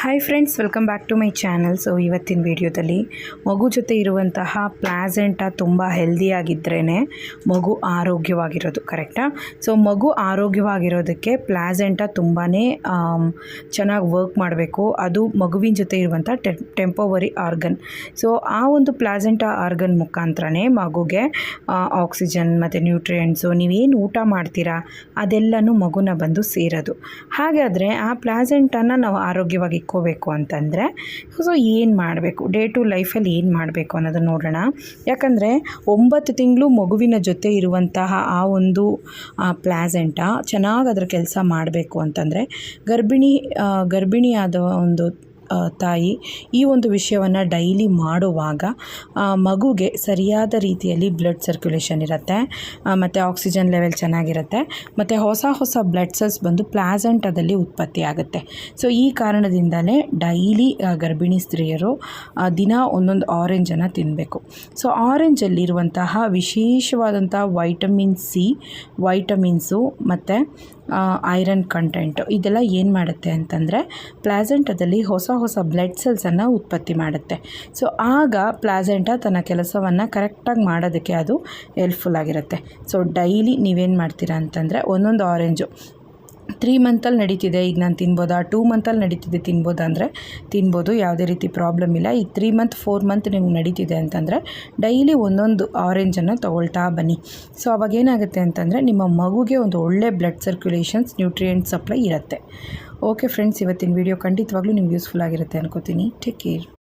Hi friends welcome back to my channel so ಇವತ್ತಿನ ವಿಡಿಯೋದಲ್ಲಿ ಮಗು ಜೊತೆ ಇರುವಂತಹ ಪ್ಲಾಸೆಂಟ ತುಂಬ ಹೆಲ್ದಿಯಾಗಿದ್ರೇ ಮಗು ಆರೋಗ್ಯವಾಗಿರೋದು ಕರೆಕ್ಟಾ ಸೊ ಮಗು ಆರೋಗ್ಯವಾಗಿರೋದಕ್ಕೆ ಪ್ಲಾಸೆಂಟ ತುಂಬಾ ಚೆನ್ನಾಗಿ ವರ್ಕ್ ಮಾಡಬೇಕು. ಅದು ಮಗುವಿನ ಜೊತೆ ಇರುವಂಥ ಟೆಂಪೋವರಿ ಆರ್ಗನ್ ಸೊ ಆ ಒಂದು ಪ್ಲಾಸೆಂಟ ಆರ್ಗನ್ ಮುಖಾಂತರನೇ ಮಗುಗೆ ಆಕ್ಸಿಜನ್ ಮತ್ತು ನ್ಯೂಟ್ರಿಯೆಂಟ್ಸು ನೀವೇನು ಊಟ ಮಾಡ್ತೀರಾ, ಅದೆಲ್ಲನೂ ಮಗುನ ಬಂದು ಸೇರೋದು. ಹಾಗಾದರೆ ಆ ಪ್ಲಾಸೆಂಟನ್ನು ನಾವು ಆರೋಗ್ಯವಾಗಿ ಇಟ್ಕೋಬೇಕು ಅಂತಂದರೆ, ಸೊ ಏನು ಮಾಡಬೇಕು? ಡೇ ಟು ಲೈಫಲ್ಲಿ ಏನು ಮಾಡಬೇಕು ಅನ್ನೋದು ನೋಡೋಣ. ಯಾಕಂದರೆ ಒಂಬತ್ತು ತಿಂಗಳು ಮಗುವಿನ ಜೊತೆ ಇರುವಂತಹ ಆ ಒಂದು ಪ್ಲಾಸೆಂಟ ಚೆನ್ನಾಗಿ ಅದರ ಕೆಲಸ ಮಾಡಬೇಕು ಅಂತಂದರೆ, ಗರ್ಭಿಣಿ ಗರ್ಭಿಣಿಯಾದ ಒಂದು ತಾಯಿ, ಈ ಒಂದು ವಿಷಯವನ್ನು ಡೈಲಿ ಮಾಡುವಾಗ ಮಗುಗೆ ಸರಿಯಾದ ರೀತಿಯಲ್ಲಿ ಬ್ಲಡ್ ಸರ್ಕ್ಯುಲೇಷನ್ ಇರುತ್ತೆ ಮತ್ತು ಆಕ್ಸಿಜನ್ ಲೆವೆಲ್ ಚೆನ್ನಾಗಿರುತ್ತೆ, ಮತ್ತು ಹೊಸ ಹೊಸ ಬ್ಲಡ್ ಸೆಲ್ಸ್ ಬಂದು ಪ್ಲಾಸೆಂಟದಲ್ಲಿ ಉತ್ಪತ್ತಿ ಆಗುತ್ತೆ. ಸೊ ಈ ಕಾರಣದಿಂದಲೇ ಡೈಲಿ ಗರ್ಭಿಣಿ ಸ್ತ್ರೀಯರು ದಿನ ಒಂದೊಂದು ಆರೆಂಜನ್ನು ತಿನ್ನಬೇಕು ಸೊ ಆರೆಂಜಲ್ಲಿರುವಂತಹ ವಿಶೇಷವಾದಂಥ ವೈಟಮಿನ್ ಸಿ ವೈಟಮಿನ್ಸು ಮತ್ತು ಐರನ್ ಕಂಟೆಂಟು ಇದೆಲ್ಲ ಏನು ಮಾಡುತ್ತೆ ಅಂತಂದರೆ ಪ್ಲಾಸೆಂಟದಲ್ಲಿ ಹೊಸ ಹೊಸ ಬ್ಲಡ್ ಸೆಲ್ಸನ್ನು ಉತ್ಪತ್ತಿ ಮಾಡುತ್ತೆ. ಸೊ ಆಗ ಪ್ಲಾಸೆಂಟ ತನ್ನ ಕೆಲಸವನ್ನು ಕರೆಕ್ಟಾಗಿ ಮಾಡೋದಕ್ಕೆ ಅದು ಹೆಲ್ಪ್ಫುಲ್ ಆಗಿರುತ್ತೆ. ಸೊ ಡೈಲಿ ನೀವೇನು ಮಾಡ್ತೀರಾ ಅಂತಂದರೆ ಒಂದೊಂದು ಆರೆಂಜು ತ್ರೀ ಮಂತಲ್ಲಿ ನಡೀತಿದೆ, ಈಗ ನಾನು ತಿನ್ಬೋದಾ? ಟೂ ಮಂತಲ್ಲಿ ನಡೀತಿದೆ ತಿನ್ಬೋದಾ ಅಂದರೆ ತಿನ್ಬೋದು, ಯಾವುದೇ ರೀತಿ ಪ್ರಾಬ್ಲಮ್ ಇಲ್ಲ. ಈಗ ತ್ರೀ ಮಂತ್ ಫೋರ್ ಮಂತ್ ನಿಮ್ಗೆ ನಡೀತಿದೆ ಅಂತಂದರೆ ಡೈಲಿ ಒಂದೊಂದು ಆರೆಂಜನ್ನು ತೊಗೊಳ್ತಾ ಬನ್ನಿ. ಸೊ ಅವಾಗ ಏನಾಗುತ್ತೆ ಅಂತಂದರೆ ನಿಮ್ಮ ಮಗುಗೆ ಒಂದು ಒಳ್ಳೆ ಬ್ಲಡ್ ಸರ್ಕ್ಯುಲೇಷನ್ಸ್ ನ್ಯೂಟ್ರಿಯೆಂಟ್ ಸಪ್ಲೈ ಇರುತ್ತೆ. ಓಕೆ ಫ್ರೆಂಡ್ಸ್ ಇವತ್ತಿನ ವಿಡಿಯೋ ಖಂಡಿತವಾಗ್ಲೂ ನಿಮ್ಗೆ ಯೂಸ್ಫುಲ್ ಆಗಿರುತ್ತೆ ಅನ್ಕೋತೀನಿ. Take care